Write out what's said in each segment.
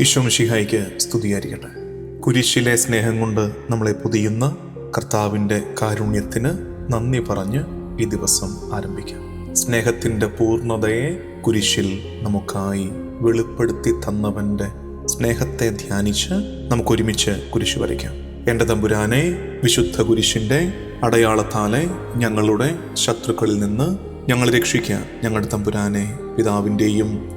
ഈശോമിഷിഹായിക്ക് സ്തുതിയായിരിക്കട്ടെ. കുരിശിലെ സ്നേഹം കൊണ്ട് നമ്മളെ പൊതിയുന്ന കർത്താവിന്റെ കാരുണ്യത്തിന് നന്ദി പറഞ്ഞ് ഈ ദിവസം ആരംഭിക്കാം. സ്നേഹത്തിന്റെ പൂർണതയെ കുരിശിൽ നമുക്കായി വെളിപ്പെടുത്തി തന്നവന്റെ സ്നേഹത്തെ ധ്യാനിച്ച് നമുക്കൊരുമിച്ച് കുരിശ് വരയ്ക്കാം. എന്റെ തമ്പുരാനെ വിശുദ്ധ കുരിശിന്റെ അടയാളത്താലെ ഞങ്ങളുടെ ശത്രുക്കളിൽ നിന്ന് ഞങ്ങൾ രക്ഷിക്കുക ഞങ്ങളുടെ തമ്പുരാനെ പിതാവിന്റെയും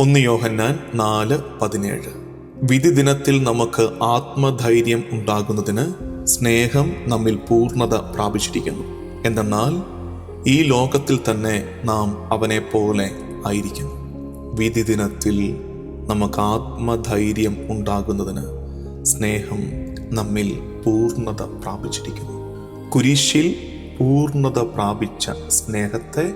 ഒന്ന് യോഹന്നാൻ നാല് പതിനേഴ്. വിധി ദിനത്തിൽ നമുക്ക് ആത്മധൈര്യം ഉണ്ടാകുന്നതിന് സ്നേഹം നമ്മിൽ പൂർണത പ്രാപിച്ചിരിക്കുന്നു. എന്തെന്നാൽ ഈ ലോകത്തിൽ തന്നെ നാം അവനെ പോലെ ആയിരിക്കുന്നു. വിധി ദിനത്തിൽ നമുക്ക് ആത്മധൈര്യം ഉണ്ടാകുന്നതിന് സ്നേഹം നമ്മിൽ പൂർണത പ്രാപിച്ചിരിക്കുന്നു. കുരിശിൽ പൂർണത പ്രാപിച്ച സ്നേഹത്തെ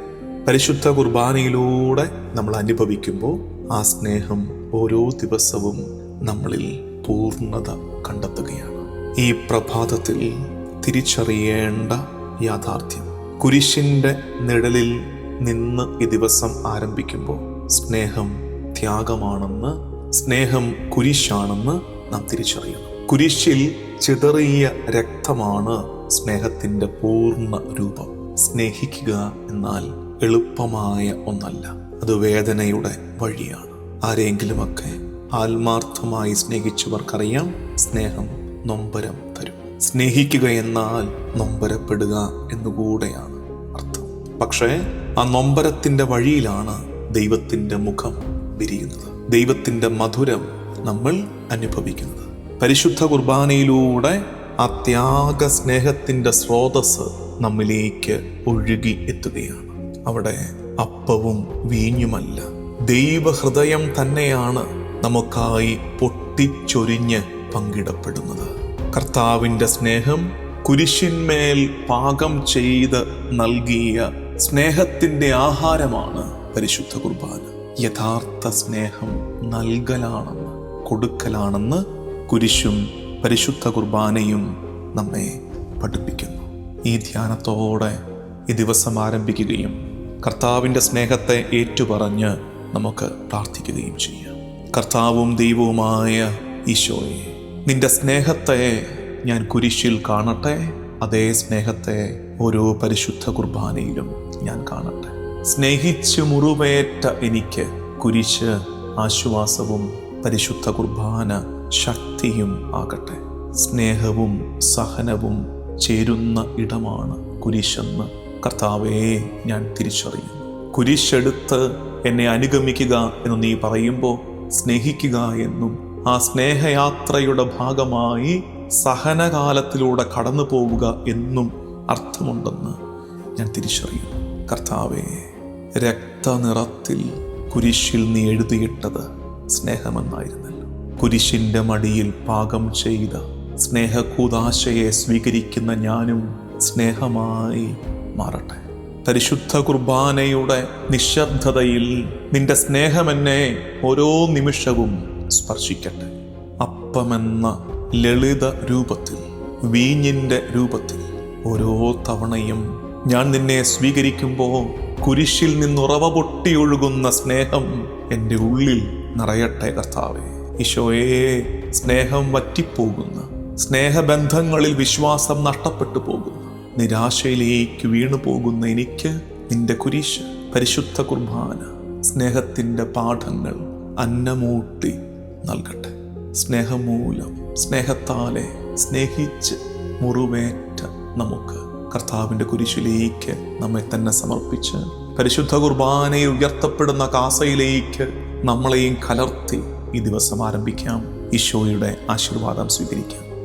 പരിശുദ്ധ കുർബാനയിലൂടെ നമ്മൾ അനുഭവിക്കുമ്പോൾ ആ സ്നേഹം ഓരോ ദിവസവും നമ്മളിൽ പൂർണത കണ്ടെത്തുകയാണ്. ഈ പ്രഭാതത്തിൽ തിരിച്ചറിയേണ്ട യാഥാർത്ഥ്യം. കുരിശിന്റെ നിഴലിൽ നിന്ന് ഈ ദിവസം ആരംഭിക്കുമ്പോൾ സ്നേഹം ത്യാഗമാണെന്ന് സ്നേഹം കുരിശാണെന്ന് നാം തിരിച്ചറിയണം. കുരിശിൽ ചിതറിയ രക്തമാണ് സ്നേഹത്തിന്റെ പൂർണ രൂപം. സ്നേഹിക്കുക എന്നാൽ എളുപ്പമായ ഒന്നല്ല. അത് വേദനയുടെ വഴിയാണ്. ആരെങ്കിലുമൊക്കെ ആത്മാർത്ഥമായി സ്നേഹിച്ചവർക്കറിയാം സ്നേഹം നൊമ്പരം തരും. സ്നേഹിക്കുക എന്നാൽ നൊമ്പരപ്പെടുക എന്നുകൂടെയാണ് അർത്ഥം. പക്ഷേ ആ നൊമ്പരത്തിന്റെ വഴിയിലാണ് ദൈവത്തിന്റെ മുഖം വിരിയുന്നത്. ദൈവത്തിന്റെ മധുരം നമ്മൾ അനുഭവിക്കുന്നത്. പരിശുദ്ധ കുർബാനയിലൂടെ ആ ത്യാഗ സ്നേഹത്തിന്റെ സ്രോതസ് നമ്മിലേക്ക് ഒഴുകി എത്തുകയാണ്. അവിടെ അപ്പവും വീഞ്ഞുമല്ല. ദൈവഹൃദയം തന്നെയാണ് നമുക്കായി പൊട്ടിച്ചൊരിഞ്ഞ് പങ്കിടപ്പെടുന്നത്. കർത്താവിന്റെ സ്നേഹം കുരിശിന്മേൽ പാകം ചെയ്ത് നൽകിയ സ്നേഹത്തിന്റെ ആഹാരമാണ് പരിശുദ്ധ കുർബാന. യഥാർത്ഥ സ്നേഹം നൽകലാണെന്ന് കൊടുക്കലാണെന്ന് കുരിശും പരിശുദ്ധ കുർബാനയും നമ്മെ പഠിപ്പിക്കുന്നു. ഈ ധ്യാനത്തോടെ ഈ ദിവസം ആരംഭിക്കുകയും കർത്താവിന്റെ സ്നേഹത്തെ ഏറ്റുപറഞ്ഞ് നമുക്ക് പ്രാർത്ഥിക്കുകയും ചെയ്യാം. കർത്താവും ദൈവവുമായ ഈശോയെ നിന്റെ സ്നേഹത്തെ ഞാൻ കുരിശിൽ കാണട്ടെ അതേ സ്നേഹത്തെ ഓരോ പരിശുദ്ധ കുർബാനയിലും ഞാൻ കാണട്ടെ. സ്നേഹിച്ച് മുറിവേറ്റ എനിക്ക് കുരിശ് ആശ്വാസവും പരിശുദ്ധ കുർബാന ശക്തിയും ആകട്ടെ. സ്നേഹവും സഹനവും ചേരുന്ന ഇടമാണ് കുരിശെന്ന് കർത്താവേ ഞാൻ തിരിച്ചറിയും. കുരിശെടുത്ത് എന്നെ അനുഗമിക്കുക എന്ന് നീ പറയുമ്പോൾ സ്നേഹിക്കുക എന്നും ആ സ്നേഹയാത്രയുടെ ഭാഗമായി സഹനകാലത്തിലൂടെ കടന്നു പോവുക എന്നും അർത്ഥമുണ്ടെന്ന് ഞാൻ തിരിച്ചറിയും. കർത്താവേ രക്തനിറത്തിൽ കുരിശിൽ നീ എഴുതിയിട്ടത് സ്നേഹമെന്നായിരുന്നല്ലോ. കുരിശിന്റെ മടിയിൽ പാകം ചെയ്ത സ്നേഹകൂതാശയെ സ്വീകരിക്കുന്ന ഞാനും സ്നേഹമായി മാറട്ടെ. പരിശുദ്ധ കുർബാനയുടെ നിശബ്ദതയിൽ നിന്റെ സ്നേഹം എന്നെ ഓരോ നിമിഷവും സ്പർശിക്കട്ടെ. അപ്പമെന്ന ലളിത രൂപത്തിൽ വീഞ്ഞിന്റെ രൂപത്തിൽ ഓരോ തവണയും ഞാൻ നിന്നെ സ്വീകരിക്കുമ്പോൾ കുരിശിൽ നിന്നുറവ പൊട്ടിയൊഴുകുന്ന സ്നേഹം എന്റെ ഉള്ളിൽ നിറയട്ടെ കർത്താവെ. ഈശോയെ സ്നേഹം വറ്റിപ്പോകുന്ന. സ്നേഹബന്ധങ്ങളിൽ വിശ്വാസം നഷ്ടപ്പെട്ടു പോകുന്ന. നിരാശയിലേക്ക് വീണു പോകുന്ന എനിക്ക് നിന്റെ കുരിശ് പരിശുദ്ധ കുർബാന സ്നേഹത്തിന്റെ പാഠങ്ങൾ അന്നമൂട്ടി നൽകട്ടെ. സ്നേഹമൂലം സ്നേഹത്താലെ സ്നേഹിച്ച് മുറിവേറ്റ നമുക്ക് കർത്താവിന്റെ കുരിശിലേക്ക് നമ്മെ തന്നെ സമർപ്പിച്ച് പരിശുദ്ധ കുർബാനയെ ഉയർത്തപ്പെടുന്ന കാസയിലേക്ക് നമ്മളെയും കലർത്തി ഈ ദിവസം ആരംഭിക്കാം. ഈശോയുടെ ആശീർവാദം സ്വീകരിക്കാം.